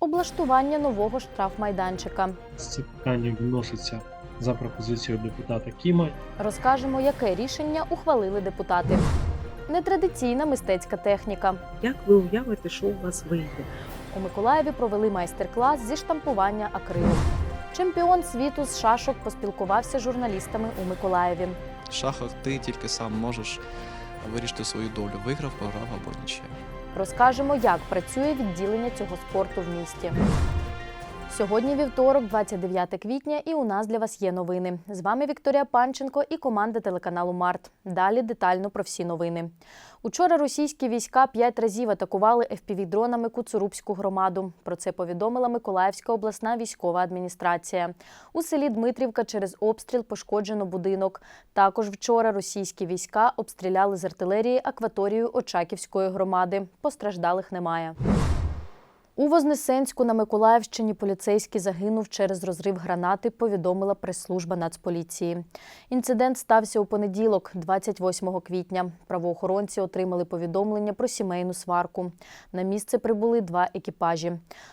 Облаштування нового штрафмайданчика. Ці питання вносяться за пропозицією депутата Кіма. Розкажемо, яке рішення ухвалили депутати. Нетрадиційна мистецька техніка. Як ви уявите, що у вас вийде? У Миколаєві провели майстер-клас зі штампування акрилу. Чемпіон світу з шашок поспілкувався з журналістами у Миколаєві. В шахах ти тільки сам можеш вирішити свою долю. Виграв, програв або нічия. Розкажемо, як працює відділення цього спорту в місті. Сьогодні вівторок, 29 квітня, і у нас для вас є новини. З вами Вікторія Панченко і команда телеканалу Март. Далі детально про всі новини. Учора російські війська п'ять разів атакували FPV-дронами Куцурубську громаду. Про це повідомила Миколаївська обласна військова адміністрація. У селі Дмитрівка через обстріл пошкоджено будинок. Також вчора російські війська обстріляли з артилерії акваторію Очаківської громади. Постраждалих немає. У Вознесенську на Миколаївщині поліцейський загинув через розрив гранати, повідомила прес-служба Нацполіції. Інцидент стався у понеділок, 28 квітня. Правоохоронці отримали повідомлення про сімейну сварку. На місце прибули два екіпажі.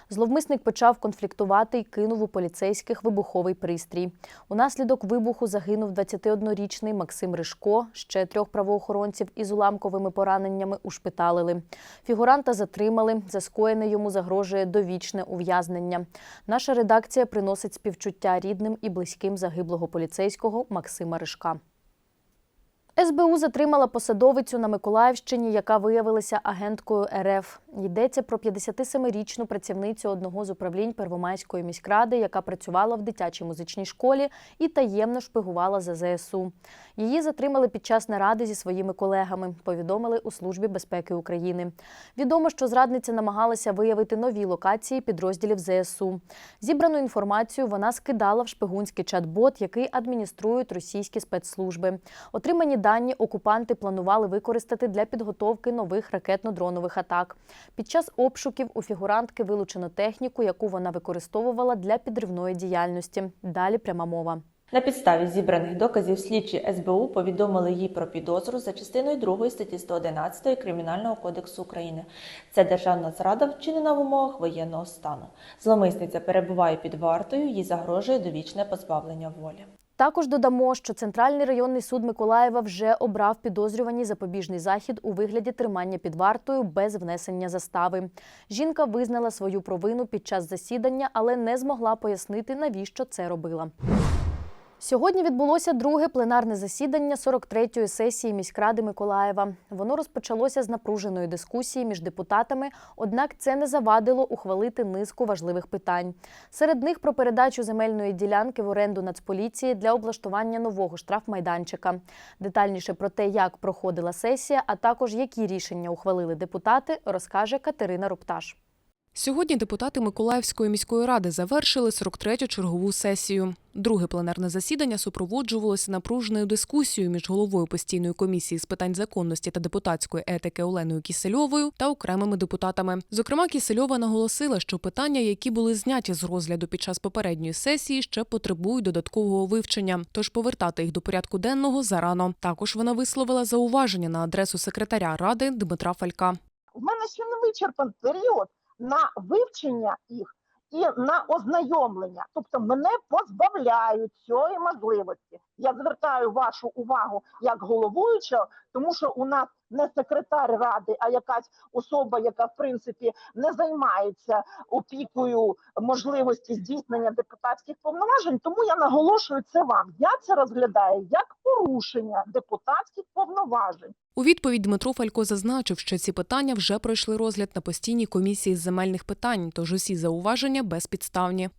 Зловмисник почав конфліктувати і кинув у поліцейських вибуховий пристрій. Унаслідок вибуху загинув 21-річний Максим Ришко. Ще трьох правоохоронців із уламковими пораненнями ушпиталили. Фігуранта затримали. За скоєне йому загрожує довічне ув'язнення. Наша редакція приносить співчуття рідним і близьким загиблого поліцейського Максима Ришка. СБУ затримала посадовицю на Миколаївщині, яка виявилася агенткою РФ. Йдеться про 57-річну працівницю одного з управлінь Первомайської міськради, яка працювала в дитячій музичній школі і таємно шпигувала за ЗСУ. Її затримали під час наради зі своїми колегами, повідомили у Службі безпеки України. Відомо, що зрадниця намагалася виявити нові локації підрозділів ЗСУ. Зібрану інформацію вона скидала в шпигунський чат-бот, який адмініструють російські спецслужби. Отримані дані окупанти планували використати для підготовки нових ракетно-дронових атак. Під час обшуків у фігурантки вилучено техніку, яку вона використовувала для підривної діяльності. Далі пряма мова. На підставі зібраних доказів слідчі СБУ повідомили їй про підозру за частиною 2 статті 111 Кримінального кодексу України. Це державна зрада, вчинена в умовах воєнного стану. Зломисниця перебуває під вартою, їй загрожує довічне позбавлення волі. Також додамо, що Центральний районний суд Миколаєва вже обрав підозрювані запобіжний захід у вигляді тримання під вартою без внесення застави. Жінка визнала свою провину під час засідання, але не змогла пояснити, навіщо це робила. Сьогодні відбулося друге пленарне засідання 43-ї сесії міськради Миколаєва. Воно розпочалося з напруженої дискусії між депутатами, однак це не завадило ухвалити низку важливих питань. Серед них про передачу земельної ділянки в оренду Нацполіції для облаштування нового штрафмайданчика. Детальніше про те, як проходила сесія, а також які рішення ухвалили депутати, розкаже Катерина Рупташ. Сьогодні депутати Миколаївської міської ради завершили 43-ю чергову сесію. Друге пленарне засідання супроводжувалося напруженою дискусією між головою постійної комісії з питань законності та депутатської етики Оленою Кісельовою та окремими депутатами. Зокрема, Кісельова наголосила, що питання, які були зняті з розгляду під час попередньої сесії, ще потребують додаткового вивчення, тож повертати їх до порядку денного зарано. Також вона висловила зауваження на адресу секретаря ради Дмитра Фалька. в мене ще не вичерпан період на вивчення їх і на ознайомлення. Тобто мене позбавляють цієї можливості. Я звертаю вашу увагу як головуючого, тому що у нас не секретар ради, а якась особа, яка в принципі не займається опікою можливості здійснення депутатських повноважень. Тому я наголошую це вам. Я це розглядаю як порушення депутатських повноважень. У відповідь Дмитро Фалько зазначив, що ці питання вже пройшли розгляд на постійній комісії з земельних питань, тож усі зауваження безпідставні.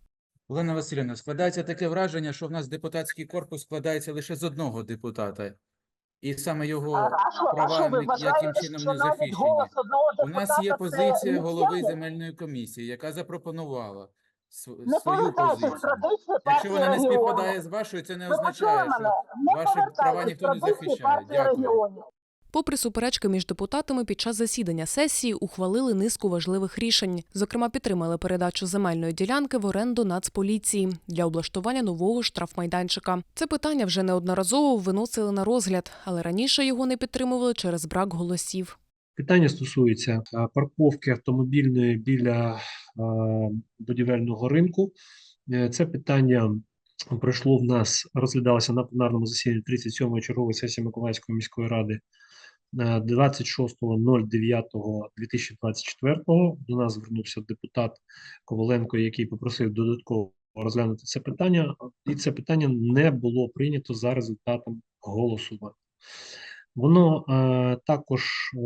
Олена Васильівна, складається таке враження, що в нас депутатський корпус складається лише з одного депутата. І саме його А, права а що вважаєте, яким чином не захищені? У нас є позиція голови земельної комісії, яка запропонувала Не свою позицію. Якщо вона не співпадає з вашою, це не означає, що ваші права ніхто не захищає. Дякую. Попри суперечки між депутатами під час засідання сесії ухвалили низку важливих рішень. Зокрема, підтримали передачу земельної ділянки в оренду Нацполіції для облаштування нового штрафмайданчика. Це питання вже неодноразово виносили на розгляд, але раніше його не підтримували через брак голосів. Питання стосується е, парковки автомобільної біля е, будівельного ринку. Е, Це питання пройшло в нас, розглядалося на пленарному засіданні 37-ї чергової сесії Миколаївської міської ради 26.09.2024. До нас звернувся депутат Коваленко, який попросив додатково розглянути це питання, і це питання не було прийнято за результатом голосування. Воно е, також е,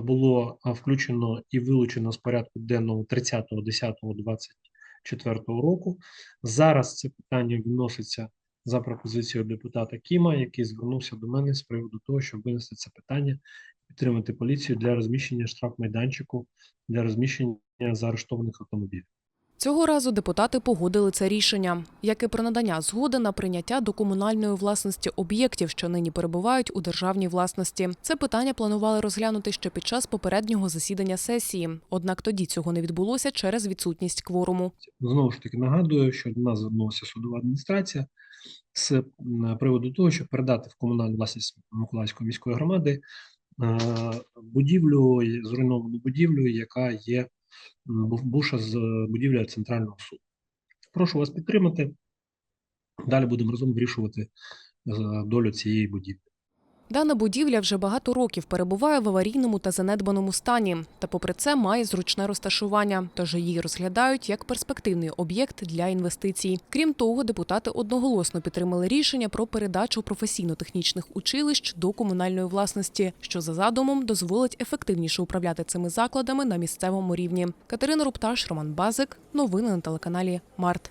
було е, включено і вилучено з порядку денного 30.10.24 року. Зараз це питання вноситься за пропозицією депутата Кіма, який звернувся до мене з приводу того, щоб винести це питання, підтримати поліцію для розміщення штрафмайданчику для розміщення заарештованих автомобілів. Цього разу депутати погодили це рішення, як і про надання згоди на прийняття до комунальної власності об'єктів, що нині перебувають у державній власності. Це питання планували розглянути ще під час попереднього засідання сесії. Однак тоді цього не відбулося через відсутність кворуму. Знову ж таки нагадую, що до нас звернулася судова адміністрація з приводу того, щоб передати в комунальну власність Миколаївської міської громади е, будівлю, зруйновану будівлю, яка є буша з будівлею центрального суду. Прошу вас підтримати. Далі будемо разом вирішувати е, долю цієї будівлі. Дана будівля вже багато років перебуває в аварійному та занедбаному стані, та попри це має зручне розташування, тож її розглядають як перспективний об'єкт для інвестицій. Крім того, депутати одноголосно підтримали рішення про передачу професійно-технічних училищ до комунальної власності, що за задумом дозволить ефективніше управляти цими закладами на місцевому рівні. Катерина Рупташ, Роман Базик. Новини на телеканалі Март.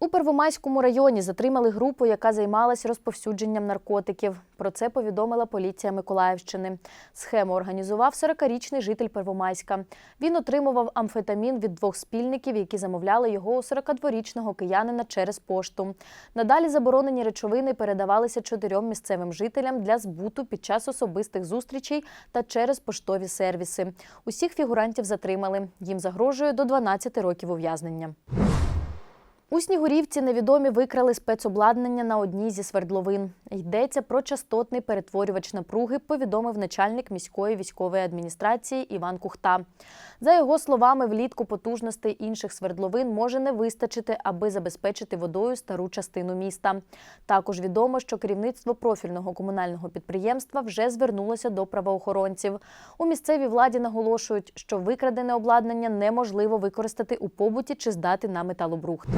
У Первомайському районі затримали групу, яка займалась розповсюдженням наркотиків. Про це повідомила поліція Миколаївщини. Схему організував 40-річний житель Первомайська. Він отримував амфетамін від двох спільників, які замовляли його у 42-річного киянина через пошту. Надалі заборонені речовини передавалися чотирьом місцевим жителям для збуту під час особистих зустрічей та через поштові сервіси. Усіх фігурантів затримали. Їм загрожує до 12 років ув'язнення. У Снігурівці невідомі викрали спецобладнання на одній зі свердловин. Йдеться про частотний перетворювач напруги, повідомив начальник міської військової адміністрації Іван Кухта. За його словами, влітку потужностей інших свердловин може не вистачити, аби забезпечити водою стару частину міста. Також відомо, що керівництво профільного комунального підприємства вже звернулося до правоохоронців. У місцевій владі наголошують, що викрадене обладнання неможливо використати у побуті чи здати на металобрухт.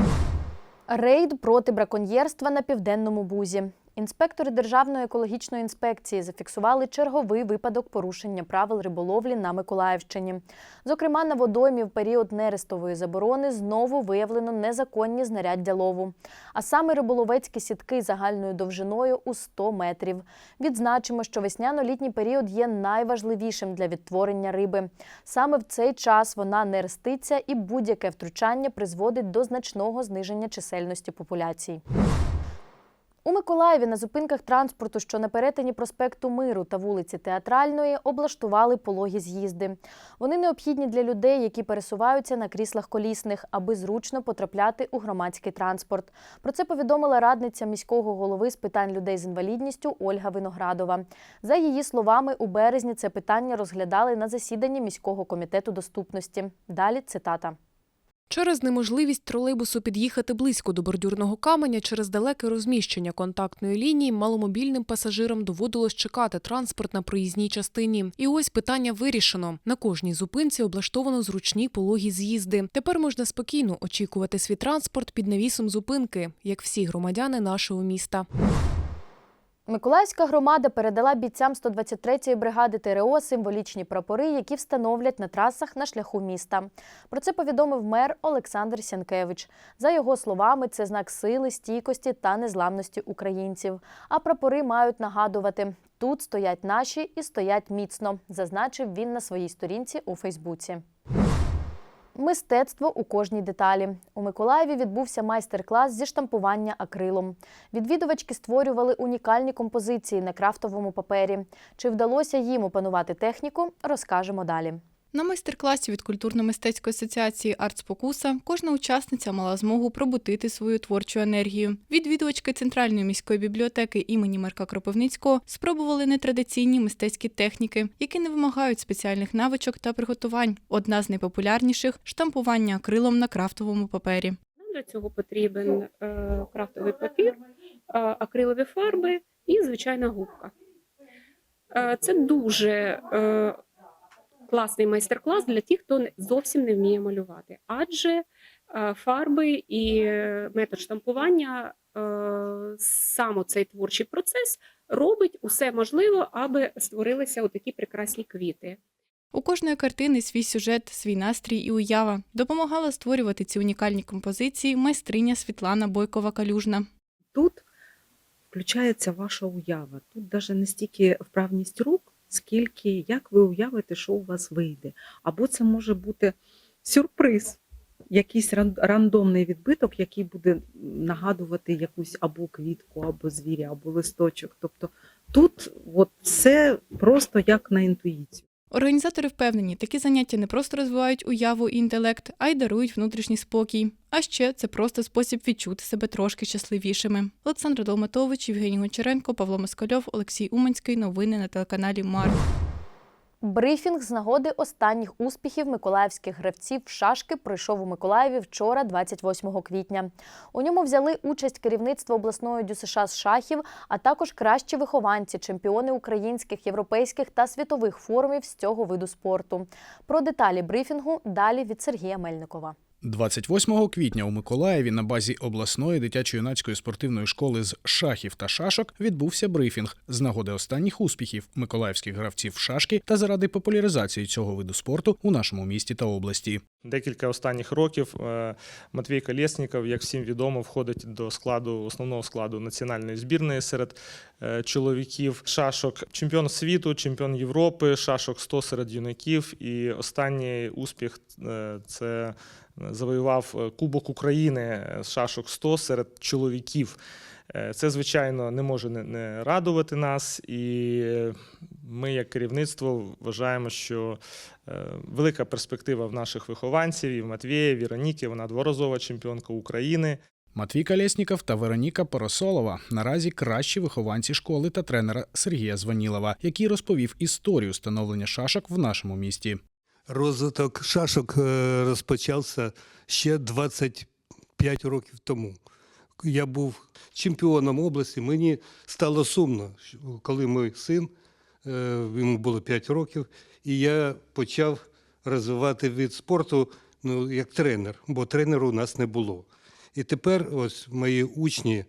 Рейд проти браконьєрства на південному бузі. Інспектори Державної екологічної інспекції зафіксували черговий випадок порушення правил риболовлі на Миколаївщині. Зокрема, на водоймі в період нерестової заборони знову виявлено незаконні знаряддя лову, а саме риболовецькі сітки загальною довжиною у 100 метрів. Відзначимо, що весняно-літній період є найважливішим для відтворення риби. Саме в цей час вона не реститься і будь-яке втручання призводить до значного зниження чисельності популяцій. У Миколаєві на зупинках транспорту, що на перетині проспекту Миру та вулиці Театральної, облаштували пологі з'їзди. Вони необхідні для людей, які пересуваються на кріслах колісних, аби зручно потрапляти у громадський транспорт. Про це повідомила радниця міського голови з питань людей з інвалідністю Ольга Виноградова. За її словами, у березні це питання розглядали на засіданні міського комітету доступності. Далі цитата. Через неможливість тролейбусу під'їхати близько до бордюрного каменя через далеке розміщення контактної лінії маломобільним пасажирам доводилось чекати транспорт на проїзній частині. І ось питання вирішено. На кожній зупинці облаштовано зручні пологі з'їзди. Тепер можна спокійно очікувати свій транспорт під навісом зупинки, як всі громадяни нашого міста. Миколаївська громада передала бійцям 123-ї бригади ТРО символічні прапори, які встановлять на трасах на шляху міста. Про це повідомив мер Олександр Сянкевич. За його словами, це знак сили, стійкості та незламності українців. А прапори мають нагадувати: тут стоять наші і стоять міцно, зазначив він на своїй сторінці у Фейсбуці. Мистецтво у кожній деталі. У Миколаєві відбувся майстер-клас зі штампування акрилом. Відвідувачки створювали унікальні композиції на крафтовому папері. Чи вдалося їм опанувати техніку, розкажемо далі. На майстер-класі від культурно-мистецької асоціації «Артспокуса» кожна учасниця мала змогу пробудити свою творчу енергію. Відвідувачки Центральної міської бібліотеки імені Марка Кропивницького спробували нетрадиційні мистецькі техніки, які не вимагають спеціальних навичок та приготувань. Одна з найпопулярніших штампування акрилом на крафтовому папері. Для цього потрібен е, крафтовий папір, е, акрилові фарби і звичайна губка. Е, це дуже класний майстер-клас для тих, хто зовсім не вміє малювати, адже е, фарби і метод штампування, е, саме цей творчий процес робить усе можливе, аби створилися отакі прекрасні квіти. У кожної картини свій сюжет, свій настрій і уява допомагала створювати ці унікальні композиції майстриня Світлана Бойкова-Калюжна. Тут включається ваша уява. Тут навіть не стільки вправність рук, скільки як ви уявите, що у вас вийде. Або це може бути сюрприз, якийсь ран- рандомний відбиток, який буде нагадувати якусь або квітку, або звіря, або листочок. Тобто тут от все просто як на інтуїцію. Організатори впевнені, такі заняття не просто розвивають уяву і інтелект, а й дарують внутрішній спокій. А ще це просто спосіб відчути себе трошки щасливішими. Олександр Долматович, Євгеній Гончаренко, Павло Москальов, Олексій Уманський. Новини на телеканалі Мар. Брифінг з нагоди останніх успіхів миколаївських гравців шашки пройшов у Миколаєві вчора, 28 квітня. У ньому взяли участь керівництво обласної ДЮСШ з шахів, а також кращі вихованці, чемпіони українських, європейських та світових форумів з цього виду спорту. Про деталі брифінгу далі від Сергія Мельникова. 28 квітня у Миколаєві на базі обласної дитячо-юнацької спортивної школи з шахів та шашок відбувся брифінг з нагоди останніх успіхів миколаївських гравців шашки та заради популяризації цього виду спорту у нашому місті та області. Декілька останніх років е, Матвій Колєсніков, як всім відомо, входить до складу основного складу національної збірної серед е, чоловіків шашок. Чемпіон світу, чемпіон Європи, шашок 100 серед юнаків. І останній успіх е, це завоював е, Кубок України з шашок 100 серед чоловіків. Е, Це, звичайно, не може не- радувати нас, і е, ми, як керівництво, вважаємо, що е, велика перспектива в наших вихованців і в Матвія, і Віроніки. Вона дворазова чемпіонка України. Матвій Калєсніков та Вероніка Поросолова наразі кращі вихованці школи та тренера Сергія Званілова, який розповів історію становлення шашок в нашому місті. Розвиток шашок е, розпочався ще 25 років тому. Я був чемпіоном області. Мені стало сумно, коли мій син, е, йому було 5 років, і я почав розвивати від спорту ну, як тренер, бо тренера у нас не було. І тепер ось мої учні,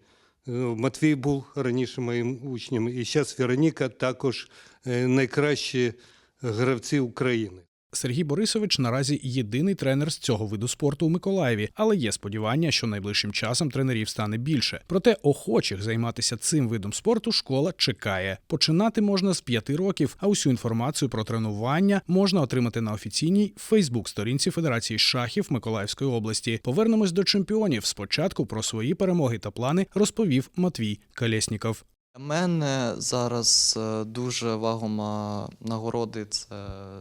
е, Матвій був раніше моїм учнем, і зараз Вероніка також найкращі гравці України. Сергій Борисович наразі єдиний тренер з цього виду спорту у Миколаєві, але є сподівання, що найближчим часом тренерів стане більше. Проте охочих займатися цим видом спорту школа чекає. Починати можна з п'яти років, а усю інформацію про тренування можна отримати на офіційній Фейсбук-сторінці Федерації шахів Миколаївської області. Повернемось до чемпіонів. Спочатку про свої перемоги та плани розповів Матвій Калєсніков. Для мене зараз е, дуже вагома нагороди це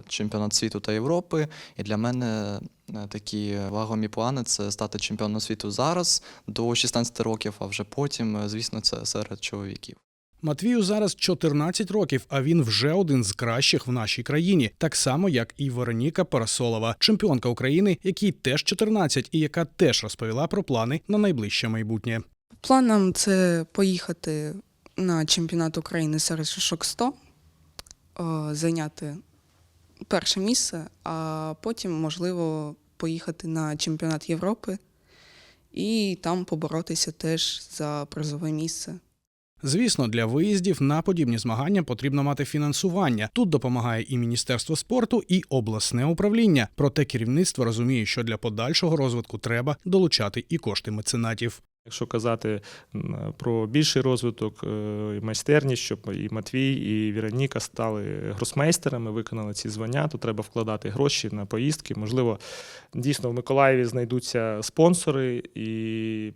чемпіонат світу та Європи. І для мене е, такі вагомі плани це стати чемпіоном світу зараз до 16 років, а вже потім, е, звісно, це серед чоловіків. Матвію зараз 14 років, а він вже один з кращих в нашій країні, так само як і Вероніка Парасолова, чемпіонка України, якій теж 14 і яка теж розповіла про плани на найближче майбутнє. Планом це поїхати на чемпіонат України серед шашок 100, зайняти перше місце, а потім, можливо, поїхати на чемпіонат Європи і там поборотися теж за призове місце. Звісно, для виїздів на подібні змагання потрібно мати фінансування. Тут допомагає і Міністерство спорту, і обласне управління. Проте керівництво розуміє, що для подальшого розвитку треба долучати і кошти меценатів. Якщо казати про більший розвиток, е, і майстерність, щоб і Матвій, і Віроніка стали гросмейстерами, виконали ці звання, то треба вкладати гроші на поїздки. Можливо, дійсно в Миколаєві знайдуться спонсори і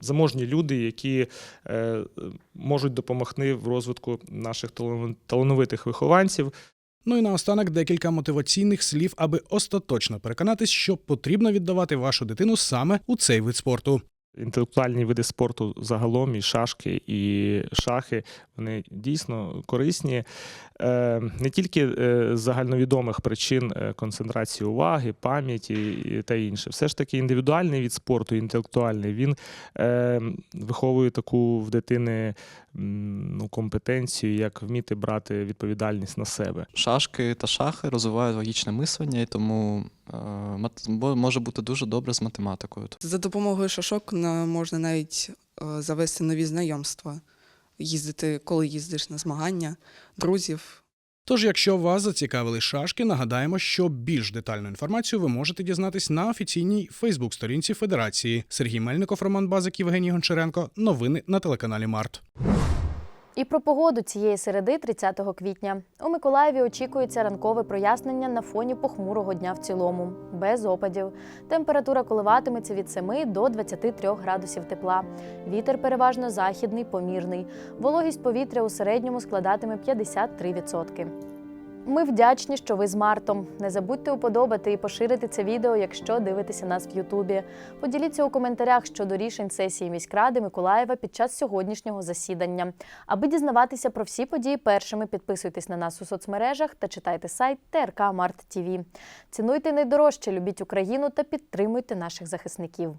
заможні люди, які е, можуть допомогти в розвитку наших талановитих вихованців. Ну і наостанок декілька мотиваційних слів, аби остаточно переконатись, що потрібно віддавати вашу дитину саме у цей вид спорту. Інтелектуальні види спорту загалом, і шашки, і шахи, вони дійсно корисні е, не тільки е, з загальновідомих причин е, концентрації уваги, пам'яті та інше. Все ж таки індивідуальний від спорту, інтелектуальний, він е, виховує таку в дитини ну, компетенцію, як вміти брати відповідальність на себе. Шашки та шахи розвивають логічне мислення, і тому е, може бути дуже добре з математикою. За допомогою шашок можна навіть е, завести нові знайомства, їздити, коли їздиш на змагання, друзів. Тож, якщо вас зацікавили шашки, нагадаємо, що більш детальну інформацію ви можете дізнатись на офіційній Фейсбук-сторінці Федерації. Сергій Мельников, Роман Базик, Євгеній Гончаренко. Новини на телеканалі Март. І про погоду цієї середи, 30 квітня. У Миколаєві очікується ранкове прояснення на фоні похмурого дня в цілому, без опадів. Температура коливатиметься від 7 до 23 градусів тепла. Вітер переважно західний, помірний. Вологість повітря у середньому складатиме 53%. Ми вдячні, що ви з Мартом. Не забудьте уподобати і поширити це відео, якщо дивитеся нас в Ютубі. Поділіться у коментарях щодо рішень сесії міськради Миколаєва під час сьогоднішнього засідання. Аби дізнаватися про всі події першими, підписуйтесь на нас у соцмережах та читайте сайт ТРК Март. Цінуйте найдорожче, любіть Україну та підтримуйте наших захисників.